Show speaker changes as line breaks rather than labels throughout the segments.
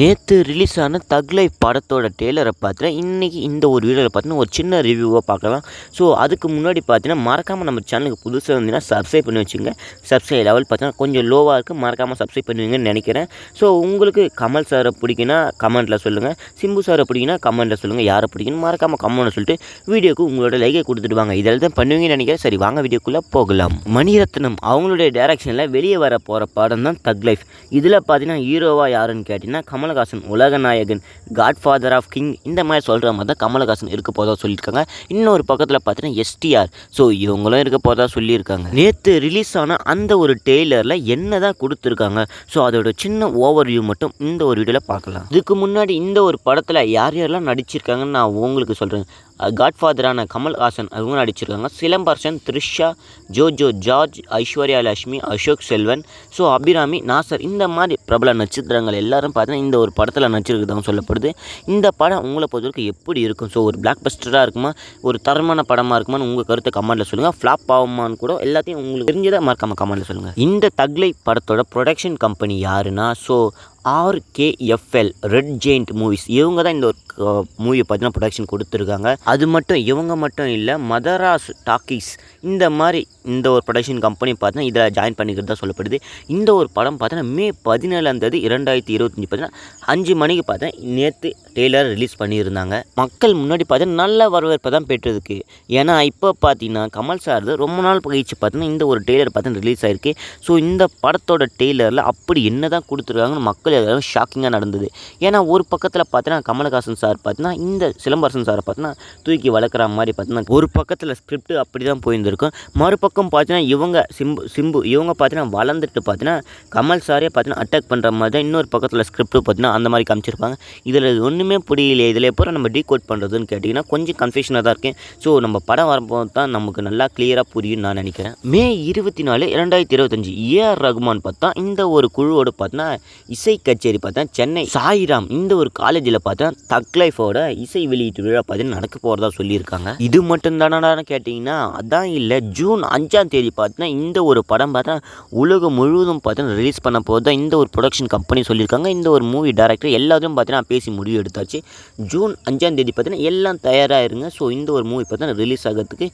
நேற்று ரிலீஸ் ஆன தக் லைஃப் படத்தோட டெய்லரை பார்த்தீங்கன்னா இன்றைக்கி இந்த ஒரு வீடியோவில் பார்த்தீங்கன்னா ஒரு சின்ன ரிவ்யூவாக பார்க்கலாம் ஸோ அதுக்கு முன்னாடி பார்த்தீங்கன்னா மறக்காமல் நம்ம சேனலுக்கு புதுசாக இருந்தீங்கன்னா சப்ஸ்கிரைப் பண்ணி வச்சுங்க. சப்ஸ்கிரைப் லெவல் பார்த்தீங்கன்னா கொஞ்சம் லோவாக இருக்குது மறக்காமல் சப்ஸ்கிரைப் பண்ணுவீங்கன்னு நினைக்கிறேன். ஸோ உங்களுக்கு கமல் சாரை பிடிக்குன்னா கமெண்ட்டில் சொல்லுங்கள் சிம்பு சாரை பிடிக்குன்னா கமெண்ட்டில் சொல்லுங்கள் யாரை பிடிக்குன்னு மறக்காமல் கமெண்ட்டில் சொல்லிட்டு வீடியோக்கு உங்களோட லைக்கை கொடுத்துட்டு வாங்க. இதில் தான் பண்ணுவீங்கன்னு நினைக்கிறேன். சரி வாங்க வீடியோக்குள்ளே போகலாம். மணிரத்னம் அவங்களுடைய டேரக்ஷனில் வெளியே வர போகிற படம் தான் தக் லைஃப் இதில் பார்த்தீங்கன்னா ஹீரோவாக யாருன்னு கேட்டிங்கன்னா கமல் கமலஹாசன் உலகநாயகன் காட்ஃபாதர் ஆஃப் கிங் இந்த மாதிரி சொல்கிற மாதிரி தான் கமலஹாசன் இருக்க போதா சொல்லியிருக்காங்க. இன்னொரு பக்கத்தில் பார்த்தீங்கன்னா எஸ்டிஆர் ஸோ இவங்களும் இருக்க போதா சொல்லியிருக்காங்க. நேற்று ரிலீஸ் ஆன அந்த ஒரு டெய்லரில் என்ன தான் கொடுத்துருக்காங்க. ஸோ அதோட சின்ன ஓவர்வியூ மட்டும் இந்த ஒரு வீடியோவில் பார்க்கலாம். இதுக்கு முன்னாடி இந்த ஒரு படத்தில் யார் யாரெல்லாம் நடிச்சிருக்காங்கன்னு நான் உங்களுக்கு சொல்கிறேன் காட்ஃபாதரான கமல்ஹாசன் அவங்க நடிச்சிருக்காங்க. சிலம்பரசன் த்ரிஷா ஜோஜோ ஜார்ஜ் ஐஸ்வர்யா லட்சுமி அசோக் செல்வன் ஸோ அபிராமி நாசர் இந்த மாதிரி பிரபல நட்சத்திரங்கள் எல்லாரும் பார்த்தீங்கன்னா இந்த ஒரு படத்தில் நடிச்சிருக்கிறதாகவும் சொல்லப்படுது. இந்த படம் உங்களை பொறுத்தவரைக்கும் எப்படி இருக்கும்? ஸோ ஒரு பிளாக் பஸ்டராக இருக்குமா? ஒரு தரமான படமாக இருக்குமான்னு உங்கள் கருத்தை கமெண்ட்டில் சொல்லுங்கள் ஃப்ளாப் ஆகுமான்னு கூட எல்லாத்தையும் உங்களுக்கு தெரிஞ்சதை மறக்காமல் கமெண்ட்டில் சொல்லுங்கள் இந்த தக்லை படத்தோட ப்ரொடக்ஷன் கம்பெனி யாருன்னா so RKFL Red Giant Movies இவங்க தான் இந்த ஒரு மூவி பார்த்தீங்கன்னா ப்ரொடக்ஷன் கொடுத்துருக்காங்க. அது மட்டும் இவங்க மட்டும் இல்லை மதராஸ் டாக்கீஸ் இந்த மாதிரி இந்த ஒரு ப்ரொடக்ஷன் கம்பெனி பார்த்தீங்கன்னா இதில் ஜாயின் பண்ணிக்கிறதா சொல்லப்படுது. இந்த ஒரு படம் பார்த்தீங்கன்னா மே பதினேழாம் தேதி இரண்டாயிரத்தி இருபத்தஞ்சி பார்த்தீங்கன்னா அஞ்சு மணிக்கு பார்த்தா நேற்று டெய்லர் ரிலீஸ் பண்ணியிருந்தாங்க. மக்கள் முன்னாடி பார்த்தீங்கன்னா நல்ல வரவேற்பை தான் பெற்றிருக்கு. ஏன்னா இப்போ பார்த்தீங்கன்னா கமல் சார் ரொம்ப நாள் பயிற்சி பார்த்தீங்கன்னா இந்த ஒரு டெய்லர் பார்த்தீங்கன்னா ரிலீஸ் ஆயிருக்கு. ஸோ இந்த படத்தோட டெய்லரில் அப்படி என்ன தான் கொடுத்துருக்காங்கன்னு மக்கள் எல்லாரும் ஷாக்கிங்காக நடந்தது. ஏன்னா ஒரு பக்கத்தில் பார்த்தீங்கன்னா கமலஹாசன் சார் பார்த்தீங்கன்னா இந்த சிலம்பரசன் சாரை பார்த்தீங்கன்னா தூக்கி வளர்க்குற மாதிரி பார்த்தீங்கன்னா ஒரு பக்கத்தில் ஸ்கிரிப்ட் அப்படி தான் போயிருந்திருக்கும். மறுபக்கம் பார்த்தீங்கன்னா இவங்க சிம்பு சிம்பு இவங்க பார்த்தீங்கன்னா வளர்ந்துட்டு பார்த்தீங்கன்னா கமல் சாரே பார்த்தீங்கன்னா அட்டாக் பண்ணுற மாதிரி தான் இன்னொரு பக்கத்தில் ஸ்கிரிப்ட் பார்த்தீங்கன்னா அந்த மாதிரி காமிச்சிருப்பாங்க. இதில் ஒன்று ஒன்றுமே புரியல இதில் எப்போ நம்ம டீகோட் பண்ணுறதுன்னு கேட்டிங்கன்னா கொஞ்சம் கன்ஃபியூஷனாக தான் இருக்கேன். ஸோ நம்ம படம் வரும்போது தான் நமக்கு நல்லா கிளியராக புரியும் நான் நினைக்கிறேன். மே இருபத்தி நாலு இரண்டாயிரத்தி இருபத்தஞ்சி ஏஆர் ரகுமான் பார்த்தா இந்த ஒரு குழுவோடு பார்த்தா இசை கச்சேரி பார்த்தா சென்னை சாய்ராம் இந்த ஒரு காலேஜில் பார்த்தா தக் லைஃபோட இசை வெளியீட்டு விழா பார்த்தீங்கன்னா நடக்க போகிறதா சொல்லியிருக்காங்க. இது மட்டும் தானடான்னு கேட்டிங்கன்னா அதான் இல்லை. ஜூன் அஞ்சாம் தேதி பார்த்தீங்கன்னா இந்த ஒரு படம் பார்த்தா உலகம் முழுவதும் பார்த்தீங்கன்னா ரிலீஸ் பண்ண போது தான் இந்த ஒரு ப்ரொடக்ஷன் கம்பெனி சொல்லியிருக்காங்க. இந்த ஒரு மூவி டேரக்டர் எல்லாத்தையும் பார்த்தீங்கன்னா பேசி முடிவு எடுத்தாச்சு. ஜூன் அஞ்சாந்தேதி பார்த்தீங்கன்னா எல்லாம் தயாராக இருங்க. ஸோ இந்த ஒரு மூவி பார்த்தீங்கன்னா ரிலீஸ் ஆகிறதுக்கு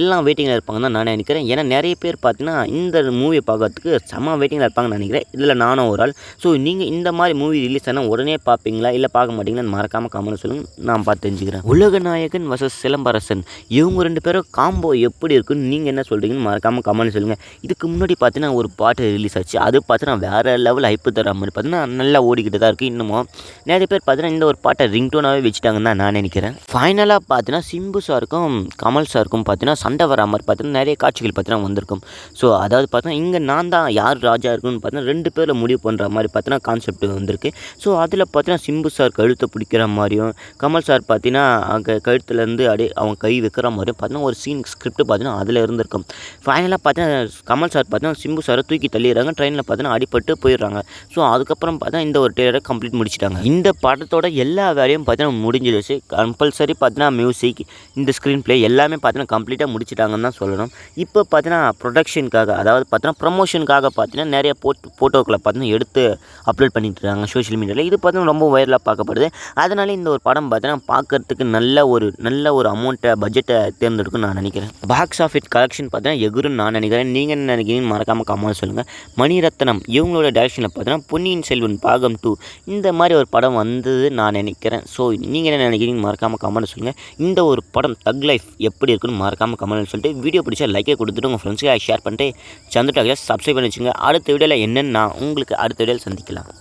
எல்லாம் வெயிட்டிங்கில் இருப்பாங்க தான் நான் நினைக்கிறேன். ஏன்னா நிறைய பேர் பார்த்தீங்கன்னா இந்த மூவி பார்க்கறதுக்கு செம்ம வெயிட்டிங்கில் இருப்பாங்கன்னு நினைக்கிறேன். இதில் நானும் ஒரு ஆள். ஸோ நீங்கள் இந்த மாதிரி மூவி ரிலீஸ் ஆனால் உடனே பார்ப்பீங்களா? இல்லை பார்க்க மாட்டீங்களான்னு மறக்காமல் காமெண்ட் சொல்லுங்கள் நான் பார்த்து தெரிஞ்சுக்கிறேன். உலகநாயகன் வசஸ் சிலம்பரசன். இவங்க ரெண்டு பேரும் காம்போ எப்படி இருக்குன்னு நீங்கள் என்ன சொல்கிறீங்கன்னு மறக்காமல் கமெண்ட் சொல்லுங்கள் இதுக்கு முன்னாடி பார்த்தீங்கன்னா ஒரு பாட்டு ரிலீஸ் ஆச்சு. அது பார்த்தீங்கன்னா வேறு லெவல் ஹைப்பு தர மாதிரி பார்த்தீங்கன்னா நல்லா ஓடிக்கிட்டு தான் இருக்குது இன்னமும் நிறைய பேர் பார்த்தீங்கன்னா இந்த ஒரு பாட்டை ரிங்டோனாகவே வச்சுட்டாங்கன்னு தான் நான் நினைக்கிறேன். ஃபைனலாக பார்த்தீங்கன்னா சிம்பு சாருக்கும் கமல் சாருக்கும் பார்த்தீங்கன்னா சண்டை வர மாதிரி பார்த்தீங்கன்னா நிறைய காட்சிகள் பார்த்தீங்கன்னா வந்திருக்கும். ஸோ அதாவது பார்த்தீங்கன்னா இங்கே நான் தான் யார் ராஜா இருக்குன்னு பார்த்தீங்கன்னா ரெண்டு பேரில் முடிவு பண்ணுற மாதிரி பார்த்தீங்கன்னா கான்செப்ட் வந்திருக்கு. ஸோ அதில் பார்த்தீங்கன்னா சிம்பு சார் கழுத்தை பிடிக்கிற மாதிரியும் கமல் சார் பார்த்தீங்கன்னா அங்கே கழுத்துலேருந்து அப்படியே அவன் கை வைக்கிற மாதிரியும் பார்த்தீங்கன்னா ஒரு சீன் ஸ்கிரிப்ட் பார்த்தீங்கன்னா அதில் இருந்திருக்கும். ஃபைனலாக பார்த்தீங்கன்னா கமல் சார் பார்த்தீங்கன்னா சிம்பு சாரை தூக்கி தள்ளிடுறாங்க ட்ரெயினில் பார்த்தீங்கன்னா அடிபட்டு போயிடுறாங்க. ஸோ அதுக்கப்புறம் பார்த்தா இந்த ஒரு டேலரை கம்ப்ளீட் முடிச்சிட்டாங்க. இந்த படத்தோட எல்லா எல்லா வேலையும் பார்த்தீங்கன்னா முடிஞ்சிருச்சு கம்பல்சரி பார்த்தீங்கன்னா மியூசிக் இந்த ஸ்க்ரீன் ப்ளே எல்லாமே பார்த்தீங்கன்னா கம்ப்ளீட்டாக முடிச்சிட்டாங்கன்னு தான் சொல்லணும். இப்போ பார்த்தீங்கன்னா ப்ரொடக்ஷனுக்காக அதாவது பார்த்தீங்கன்னா ப்ரொமோஷனுக்காக பார்த்தீங்கன்னா நிறைய போட் ஃபோட்டோக்களை பார்த்தீங்கன்னா எடுத்து அப்லோட் பண்ணிட்டு இருக்காங்க சோஷியல் மீடியாவில் இது பார்த்தீங்கன்னா ரொம்ப வைரலாக பார்க்கப்படுது. அதனால இந்த ஒரு படம் பார்த்தீங்கன்னா பார்க்கறதுக்கு நல்ல ஒரு நல்ல ஒரு அமௌண்ட்டை பட்ஜெட்டை தேர்ந்தெடுக்கும் நான் நினைக்கிறேன். பாக்ஸ் ஆஃபீஸ் கலெக்ஷன் பார்த்தீங்கன்னா எகுருன்னு நான் நினைக்கிறேன். நீங்கள் என்ன நினைக்கிறீங்கன்னு மறக்காமல் கமெண்ட் சொல்லுங்கள் மணிரத்னம் இவங்களோட டேரக்ஷனில் பார்த்தீங்கன்னா பொன்னியின் செல்வன் பாகம் டூ இந்த மாதிரி ஒரு படம் வந்தது நான் நினைக்கிறேன். ஸோ நீங்கள் என்ன நினைக்கிறீங்கன்னு மறக்காமல் கமெண்ட் சொல்லுங்கள் இந்த ஒரு படம் தக் லைஃப் எப்படி இருக்குன்னு மறக்காமல் கமெண்ட் சொல்லிட்டு வீடியோ பிடிச்சா லைக்கே கொடுத்துட்டு உங்கள் ஃப்ரெண்ட்ஸுக்கு ஷேர் பண்ணிட்டு சந்துட்டாக சப்ஸ்கிரைப் பண்ணி வச்சுங்க. அடுத்த வீடியோவில் என்னென்னு நான் உங்களுக்கு அடுத்த வீடியோவில் சந்திக்கலாம்.